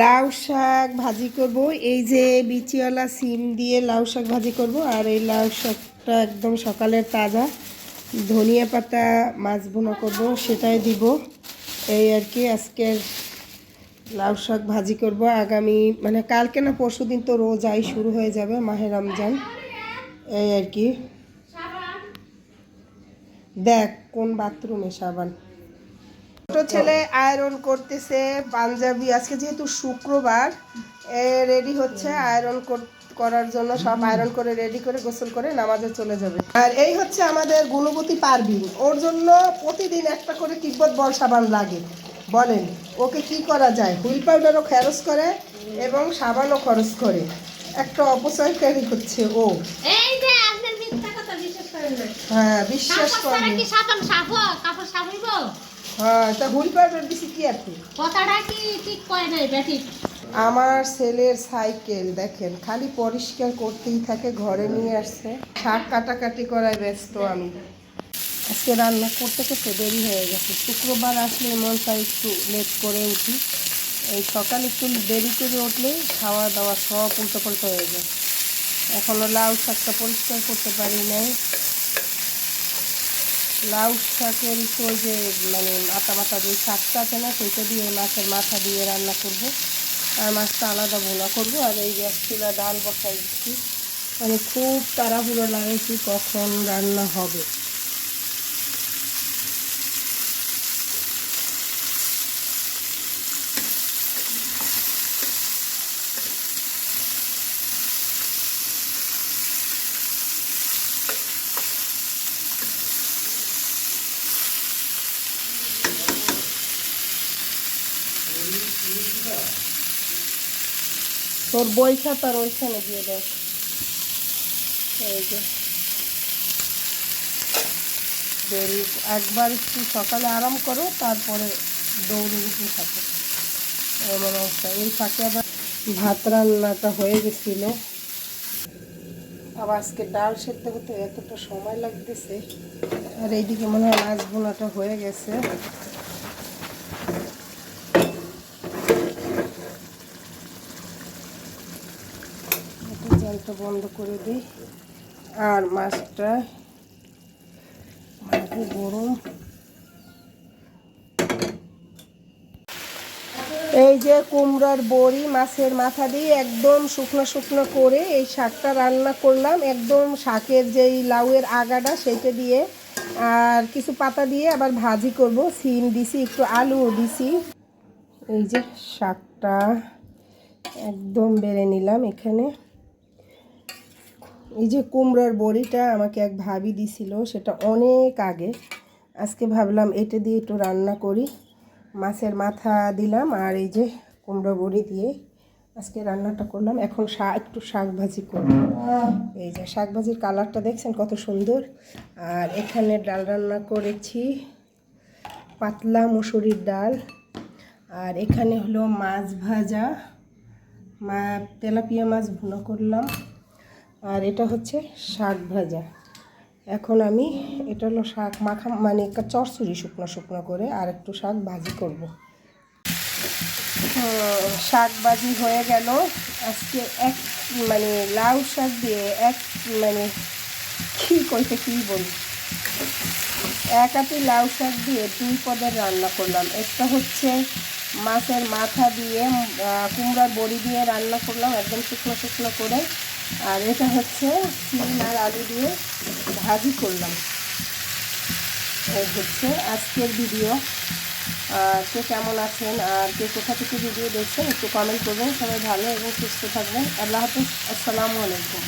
লাউ শাক ভাজি করব। এই যে বিচিওয়ালা সিম দিয়ে লাউ শাক ভাজি করব আর এই লাউ শাকটা একদম সকালের তাজা। ধনিয়া পাতা মাছ ভুনা করব, সেটাই দিব। এই আর কি আজকের লাউ শাক ভাজি করব। আগামী মানে কালকে না পরশু দিন তো রোজাই শুরু হয়ে যাবে মাহে রমজান। এই আর কি। দেখ কোন বাথরুমে সাবান। ছেলে আয়রন করতেছে পাঞ্জাবি। আজকে যেহেতু শুক্রবার রেডি হচ্ছে আয়রন করার জন্য সব আয়রন করে রেডি করে গোসল করে নামাজে চলে যাবে। আর এই হচ্ছে আমাদের গুণবতী পারবিন ওর জন্য প্রতিদিন একটা করে তিব্বত বল সাবান লাগে। বলেন ওকে কি করা যায়? হুইল পাউডারও খরচ করে এবং সাবানও খরচ করে। একটা অপচয়কারী হচ্ছে ও। হ্যাঁ বিশ্বাস করে হ্যাঁ তা হুইল পাউডার দিছি কি আর কি কথাটা কি ঠিক কয় নাই বেটি? আমার ছেলের সাইকেল দেখেন খালি পরিষ্কার করতেই থাকে ঘরে নিয়ে আসছে। শাক কাটাকাটি করায় ব্যস্ত আমি। আজকে রান্না করতে করতে দেরি হয়ে গেছে। শুক্রবার আসলে মন চাই একটু লেট করে উঠি। এই সকাল একটু দেরি করে উঠলে খাওয়া দাওয়া সব উল্টো পাল্টো হয়ে যায়। এখনও লাউ শাকটা পরিষ্কার করতে পারি নাই। লাউ শাকের উপর যে মানে মাথা মাথা যে শাকটা আছে না সেটা দিয়ে মাছের মাথা দিয়ে রান্না করব। আর মাছটা আলাদা ভোলা করব। আর এই গ্যাস চুলা ডাল বসাই দিচ্ছি মানে খুব তাড়াহুড়ো লাগেছি কখন রান্না হবে। তোর বই খাতার ওইখানে দিয়ে দেখ। এই যে। দেরি একবার একটু সকালে আরাম করো, তারপরে দৌড়ে উঠে থাকো। এমন অবস্থা। এই ফাঁকে আবার ভাত রান্নাটা হয়ে গেছিল। আবার আজকে ডাল সেদ্ধ হতে এতটা সময় লাগতেছে। আর এইদিকে মনে হয় মাছ বোনাটা হয়ে গেছে। জালটা বন্ধ করে দিই। আর মাছটা মাছটা গরম। এই যে কুমড়ার বড়ি মাছের মাথা দিয়ে একদম শুকনো শুকনো করে এই শাকটা রান্না করলাম। একদম শাকের যেই লাউয়ের আগাটা সেইটা দিয়ে আর কিছু পাতা দিয়ে আবার ভাজি করব। সিম দিছি, একটু আলুও দিছি। এই যে শাকটা একদম বেড়ে নিলাম এখানে। এই যে কুমড়োর বড়িটা আমাকে এক ভাবি দিছিল, সেটা অনেক আগে। আজকে ভাবলাম এটা দিয়ে একটু রান্না করি। মাছের মাথা দিলাম আর এই যে কুমড়ো বড়ি দিয়ে আজকে রান্নাটা করলাম। এখন শাক একটু শাক ভাজি করব। এই যে শাক ভাজির কালারটা দেখছেন কত সুন্দর। আর এখানে ডাল রান্না করেছি, পাতলা মুসুরির ডাল। আর এখানে হলো মাছ ভাজা, মা, তেলাপিয়া মাছ ভুনো করলাম। আর এটা হচ্ছে শাক ভাজা। এখন আমি এটা হলো শাক মাখা মানে একটা চরচুরি শুকনো শুকনো করে আর একটু শাক ভাজি করব। শাক ভাজি হয়ে গেল। আজকে এক মানে লাউ শাক দিয়ে এক মানে কী কইতে কী বলি? এক আটি লাউ শাক দিয়ে দুই পদের রান্না করলাম। একটা হচ্ছে মাছের মাথা দিয়ে কুমড়ার বড়ি দিয়ে রান্না করলাম, একদম শুকনো শুকনো করে। আর এটা হচ্ছে সিম আর আলু দিয়ে ভাজি করলাম। এই হচ্ছে আজকের ভিডিও আর কে কেমন আছেন আর কে কোথা থেকে ভিডিও দেখছেন একটু কমেন্ট করবেন। সবাই ভালো এবং সুস্থ থাকবেন। আল্লাহ হাফিজ। আসসালামু আলাইকুম।